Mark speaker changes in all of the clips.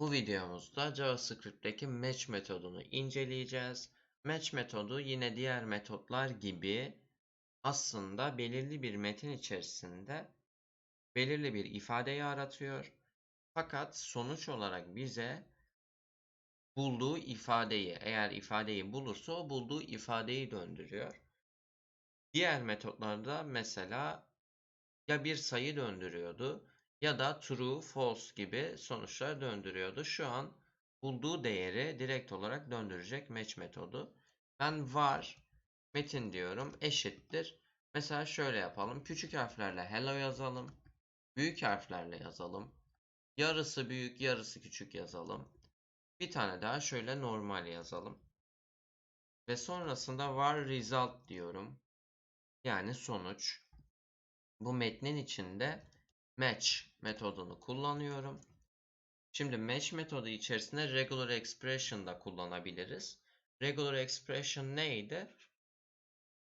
Speaker 1: Bu videomuzda JavaScript'teki match metodunu inceleyeceğiz. Match metodu yine diğer metotlar gibi aslında belirli bir metin içerisinde belirli bir ifadeyi aratıyor. Fakat sonuç olarak bize bulduğu ifadeyi, eğer ifadeyi bulursa o bulduğu ifadeyi döndürüyor. Diğer metotlarda mesela ya bir sayı döndürüyordu ya da true, false gibi sonuçlar döndürüyordu. Şu an bulduğu değeri direkt olarak döndürecek match metodu. Ben var metin diyorum eşittir. Mesela şöyle yapalım. Küçük harflerle hello yazalım. Büyük harflerle yazalım. Yarısı büyük, yarısı küçük yazalım. Bir tane daha şöyle normal yazalım. Ve sonrasında var result diyorum. Yani sonuç. Bu metnin içinde match metodunu kullanıyorum. Şimdi match metodu içerisinde regular expression da kullanabiliriz. Regular expression neydi?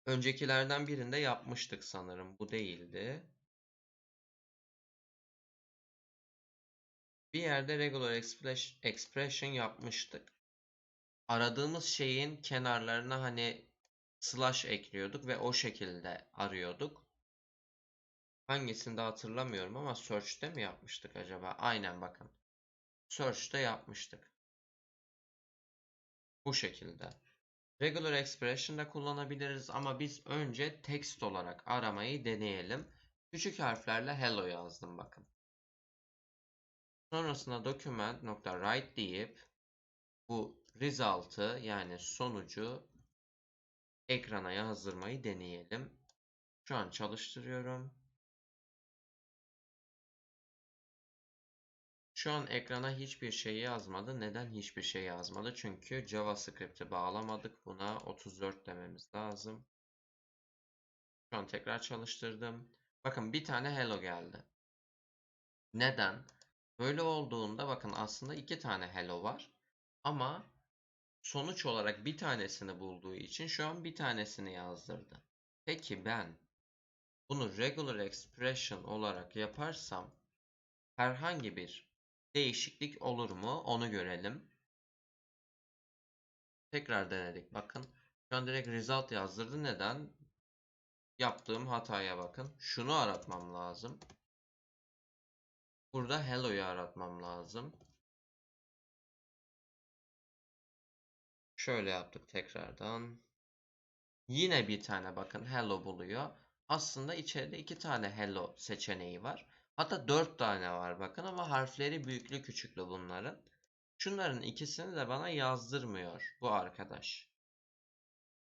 Speaker 1: Öncekilerden birinde yapmıştık sanırım. Bu değildi. Bir yerde regular expression yapmıştık. Aradığımız şeyin kenarlarına hani slash ekliyorduk ve o şekilde arıyorduk. Hangisinde hatırlamıyorum ama search'te mi yapmıştık acaba? Aynen bakın. Search'te yapmıştık. Bu şekilde. Regular expression da kullanabiliriz ama biz önce text olarak aramayı deneyelim. Küçük harflerle hello yazdım bakın. Sonrasında document.write deyip bu result'ı yani sonucu ekrana yazdırmayı deneyelim. Şu an çalıştırıyorum. Şu an ekrana hiçbir şey yazmadı. Neden hiçbir şey yazmadı? Çünkü JavaScript'i bağlamadık. Buna 34 dememiz lazım. Şu an tekrar çalıştırdım. Bakın bir tane hello geldi. Neden? Böyle olduğunda bakın aslında iki tane hello var. Ama sonuç olarak bir tanesini bulduğu için şu an bir tanesini yazdırdı. Peki ben bunu regular expression olarak yaparsam herhangi bir değişiklik olur mu? Onu görelim. Tekrar denedik. Bakın. Şu an direkt result yazdırdı. Neden? Yaptığım hataya bakın. Şunu aratmam lazım. Burada hello'yu aratmam lazım. Şöyle yaptık tekrardan. Yine bir tane bakın hello buluyor. Aslında içeride iki tane hello seçeneği var. Hatta 4 tane var bakın ama harfleri büyüklü küçüklü bunların. Şunların ikisini de bana yazdırmıyor bu arkadaş.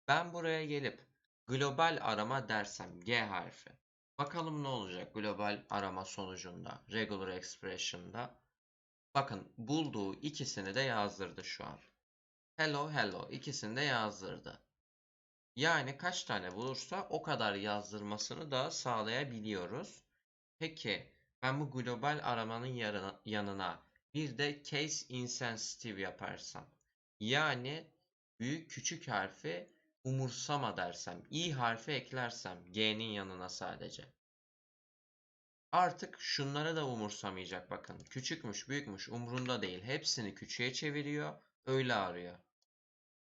Speaker 1: Ben buraya gelip global arama dersem G harfi. Bakalım ne olacak global arama sonucunda regular expression'da. Bakın bulduğu ikisini de yazdırdı şu an. Hello hello ikisini de yazdırdı. Yani kaç tane bulursa o kadar yazdırmasını da sağlayabiliyoruz. Peki ben bu global aramanın yanına bir de case insensitive yaparsam. Yani büyük küçük harfi umursama dersem. i harfi eklersem g'nin yanına sadece. Artık şunları da umursamayacak bakın. Küçükmüş büyükmüş umrunda değil. Hepsini küçüğe çeviriyor. Öyle arıyor.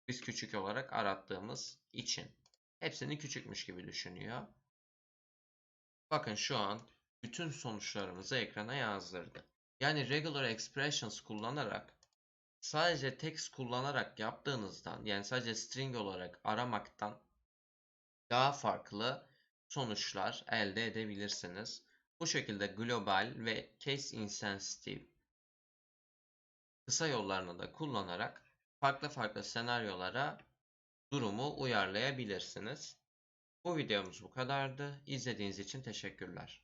Speaker 1: Biz küçük olarak arattığımız için. Hepsini küçükmüş gibi düşünüyor. Bakın şu an bütün sonuçlarımızı ekrana yazdırdı. Yani regular expressions kullanarak sadece text kullanarak yaptığınızdan yani sadece string olarak aramaktan daha farklı sonuçlar elde edebilirsiniz. Bu şekilde global ve case insensitive kısa yollarını da kullanarak farklı farklı senaryolara durumu uyarlayabilirsiniz. Bu videomuz bu kadardı. İzlediğiniz için teşekkürler.